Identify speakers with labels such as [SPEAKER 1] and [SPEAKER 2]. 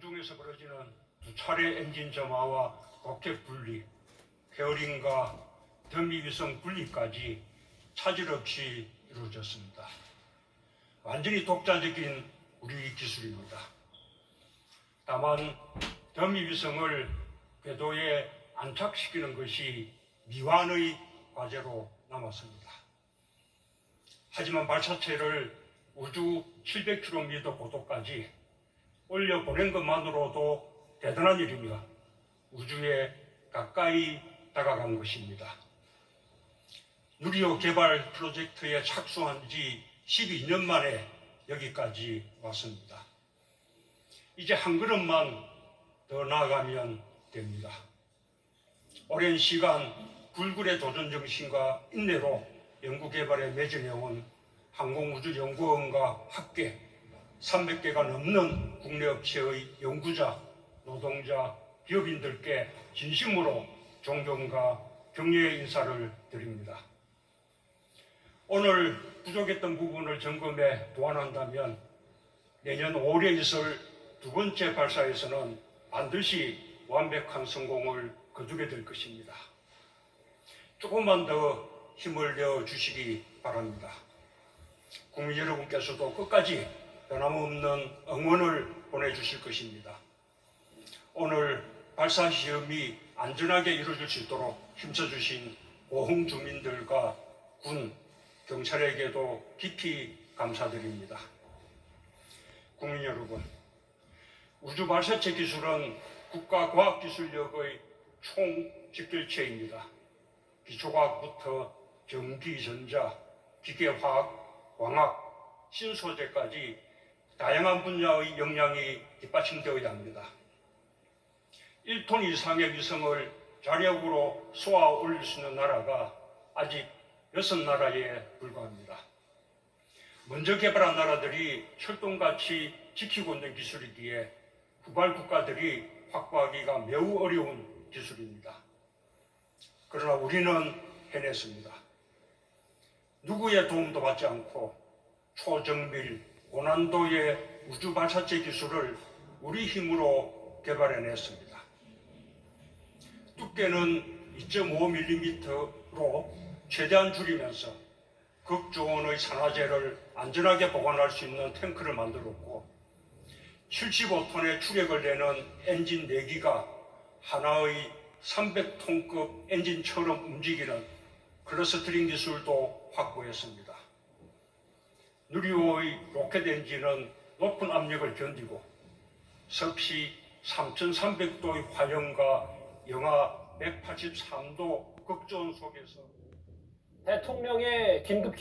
[SPEAKER 1] 공중에서 벌어지는 두 차례 엔진 점화와 로켓 분리, 페어링과 더미 위성 분리까지 차질 없이 이루어졌습니다. 완전히 독자적인 우리 기술입니다. 다만 더미 위성을 궤도에 안착시키는 것이 미완의 과제로 남았습니다. 하지만 발사체를 우주 700km 고도까지 올려 보낸 것만으로도 대단한 일이며 우주에 가까이 다가간 것입니다. 누리호 개발 프로젝트에 착수한 지 12년 만에 여기까지 왔습니다. 이제 한 걸음만 더 나아가면 됩니다. 오랜 시간 불굴의 도전 정신과 인내로 연구 개발에 매진해온 항공우주연구원과 학계 300개가 넘는 국내 업체의 연구자, 노동자, 기업인들께 진심으로 존경과 격려의 인사를 드립니다. 오늘 부족했던 부분을 점검해 보완한다면 내년 5월에 있을 두 번째 발사에서는 반드시 완벽한 성공을 거두게 될 것입니다. 조금만 더 힘을 내어 주시기 바랍니다. 국민 여러분께서도 끝까지 변함없는 응원을 보내주실 것입니다. 오늘 발사 시험이 안전하게 이루어질 수 있도록 힘써주신 고흥 주민들과 군, 경찰에게도 깊이 감사드립니다. 국민 여러분, 우주 발사체 기술은 국가 과학기술력의 총 직결체입니다. 기초과학부터 전기, 전자, 기계화학, 광학, 신소재까지 다양한 분야의 역량이 뒷받침되어 야 합니다. 1톤 이상의 위성을 자력으로 쏘아 올릴 수 있는 나라가 아직 여섯 나라에 불과합니다. 먼저 개발한 나라들이 철동같이 지키고 있는 기술이기에 후발 국가들이 확보하기가 매우 어려운 기술입니다. 그러나 우리는 해냈습니다. 누구의 도움도 받지 않고 초정밀, 고난도의 우주 발사체 기술을 우리 힘으로 개발해냈습니다. 두께는 2.5mm로 최대한 줄이면서 극조온의 산화제를 안전하게 보관할 수 있는 탱크를 만들었고 75톤의 추력을 내는 엔진 4기가 하나의 300톤급 엔진처럼 움직이는 클러스트링 기술도 확보했습니다. 누리호의 로켓 엔진은 높은 압력을 견디고 섭씨 3,300도의 화염과 영하 183도 극저온 속에서
[SPEAKER 2] 대통령의 긴급